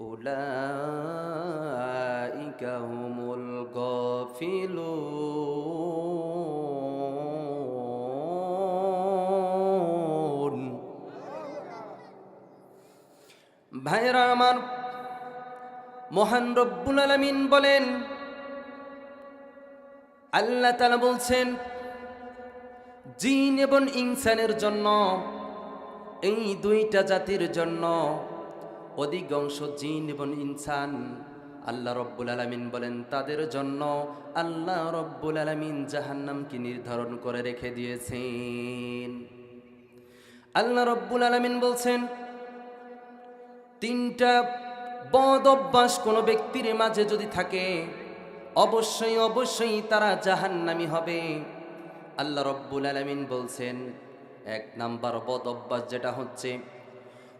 أولئك هم الغافلون ভাইরা আমার মহান রব্বুল আলমিন বলেন আল্লাহ তালা বলছেন জিন এবং ইনসানের জন্য এই দুইটা জাতির জন্য অধিকাংশ জিন এবং ইনসান আল্লাহ রব্বুল আলমিন বলেন, তাদের জন্য আল্লাহ রব্বুল আলমিন জাহান্নামকে নির্ধারণ করে রেখে দিয়েছেন। আল্লাহ রব্বুল আলমিন বলছেন, তিনটা বদ অভ্যাস কোনো ব্যক্তির মাঝে যদি থাকে, অবশ্যই অবশ্যই তারা জাহান্নামি হবে। আল্লাহ রব্বুল আলমিন বলছেন, এক নাম্বার বদ অভ্যাস যেটা হচ্ছে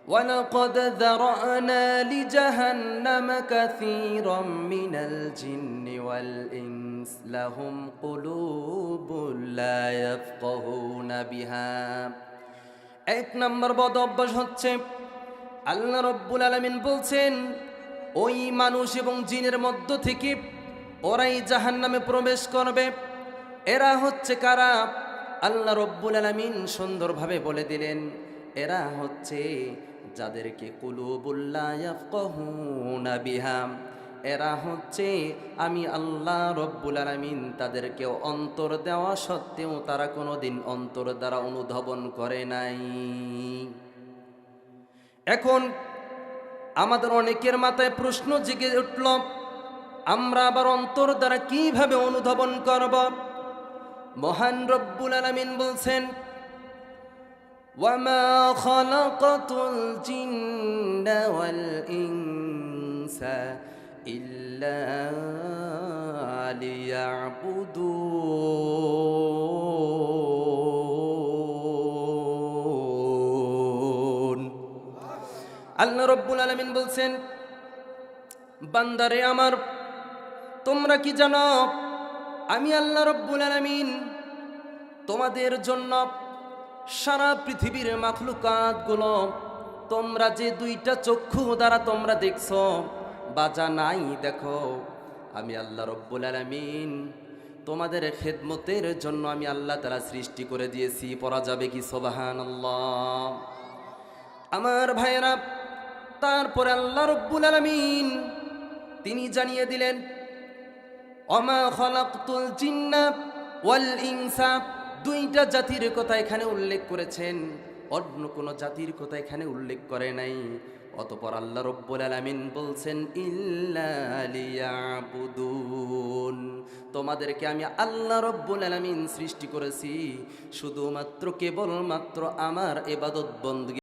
ولقد ذرأنا لجهنم كثيرا من الجن والإنس لهم قلوب لا يفقهون بها এক নম্বর বদ অভ্যাস হচ্ছে আল্লাহ রব্বুল আলমিন বলছেন ওই মানুষ এবং জিনের মধ্য থেকে ওরাই জাহান নামে প্রবেশ করবে এরা হচ্ছে কারা আল্লাহ রব্বুল আলমিন সুন্দরভাবে বলে দিলেন এরা হচ্ছে যাদেরকে কুলুবুল্লাহ বিহাম এরা হচ্ছে আমি আল্লাহ রব্বুল আলমিন তাদেরকে অন্তর দেওয়া সত্ত্বেও তারা কোনোদিন অন্তর দ্বারা অনুধাবন করে নাই। এখন আমাদের অনেকের মাথায় প্রশ্ন জেগে উঠল, আমরা আবার অন্তর দ্বারা কীভাবে অনুধাবন করব? মহান রব্বুল আলমিন বলছেন وما خلقت الجن والإنس إلا ليعبدون আল্লাহ রব্বুল আলমিন বলছেন বান্দারে আমার তোমরা কি জানো আমি আল্লাহ রব্বুল আলমিন তোমাদের জন্য সারা পৃথিবীর মাখলুকাতগুলো, তোমরা যে দুইটা চক্ষু দ্বারা তোমরা দেখছ, বাজা নাই, দেখো। আমি আল্লাহ রব্বুল আলমিন, তোমাদের খেদমতের জন্য আমি আল্লাহ তারা সৃষ্টি করে দিয়েছি পরা যাবে কি? সোবাহান আমার ভাইয়েরা, তারপরে আল্লাহ রব্বুল আলমিন, তিনি জানিয়ে দিলেন অমা খলাকুল জিন্না ওয়াল ইনসা দুইটা জাতির কথা এখানে উল্লেখ করেছেন, অন্য কোনো জাতির কথা এখানে উল্লেখ করে নাই। অতপর আল্লাহ রব্বুল আলামিন বলছেন ইল্লালিয়াবুদুন তোমাদেরকে আমি আল্লাহ রব্বুল আলামিন সৃষ্টি করেছি, শুধুমাত্র কেবলমাত্র আমার এবাদত বন্দী